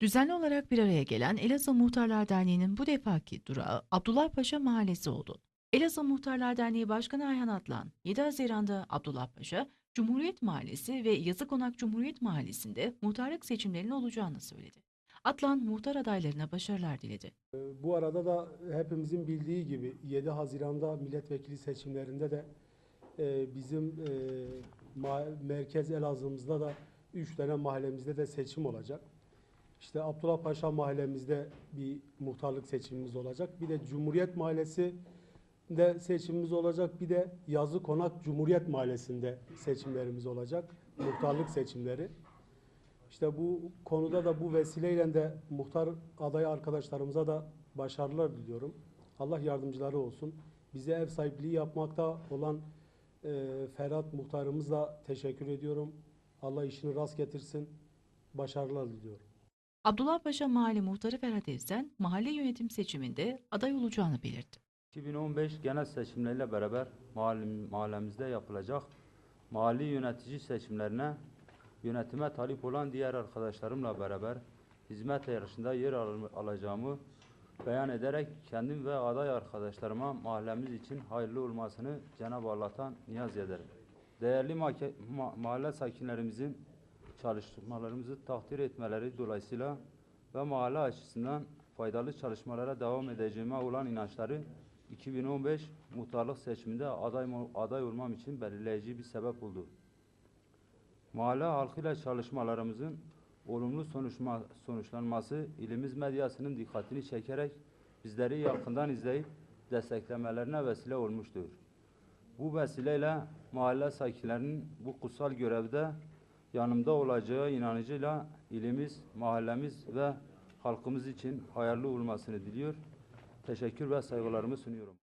Düzenli olarak bir araya gelen Elazığ Muhtarlar Derneği'nin bu defaki durağı Abdullah Paşa Mahallesi oldu. Elazığ Muhtarlar Derneği Başkanı Ayhan Atlan, 7 Haziran'da Abdullah Paşa, Cumhuriyet Mahallesi ve Yazıkonak Cumhuriyet Mahallesi'nde muhtarlık seçimlerinin olacağını söyledi. Atlan muhtar adaylarına başarılar diledi. Bu arada da hepimizin bildiği gibi 7 Haziran'da milletvekili seçimlerinde de e, bizim e, merkez Elazığ'ımızda da 3 tane mahallemizde de seçim olacak. İşte Abdullah Paşa mahallemizde bir muhtarlık seçimimiz olacak. Bir de Cumhuriyet Mahallesi de seçimimiz olacak. Bir de Yazı Konak Cumhuriyet Mahallesi'nde seçimlerimiz olacak. Muhtarlık seçimleri. İşte bu konuda da bu vesileyle de muhtar adayı arkadaşlarımıza da başarılar diliyorum. Allah yardımcıları olsun. Bize ev sahipliği yapmakta olan e, Ferhat muhtarımıza teşekkür ediyorum. Allah işini rast getirsin. Başarılar diliyorum. Abdullah Paşa Mahalle Muhtarı Ferhat Evzen, mahalle yönetim seçiminde aday olacağını belirtti. 2015 genel seçimleriyle beraber mahalle- mahallemizde yapılacak mahalli yönetici seçimlerine yönetime talip olan diğer arkadaşlarımla beraber hizmet yarışında yer al- alacağımı beyan ederek kendim ve aday arkadaşlarıma mahallemiz için hayırlı olmasını Cenab-ı Allah'tan niyaz ederim. Değerli ma- mahalle sakinlerimizin çalışmalarımızı takdir etmeleri dolayısıyla ve mahalle açısından faydalı çalışmalara devam edeceğime olan inançları 2015 muhtarlık seçiminde aday, aday olmam için belirleyici bir sebep oldu. Mahalle halkıyla çalışmalarımızın olumlu sonuçma, sonuçlanması ilimiz medyasının dikkatini çekerek bizleri yakından izleyip desteklemelerine vesile olmuştur. Bu vesileyle mahalle sakinlerinin bu kutsal görevde yanımda olacağı inancıyla ilimiz, mahallemiz ve halkımız için hayırlı olmasını diliyor. Teşekkür ve saygılarımı sunuyorum.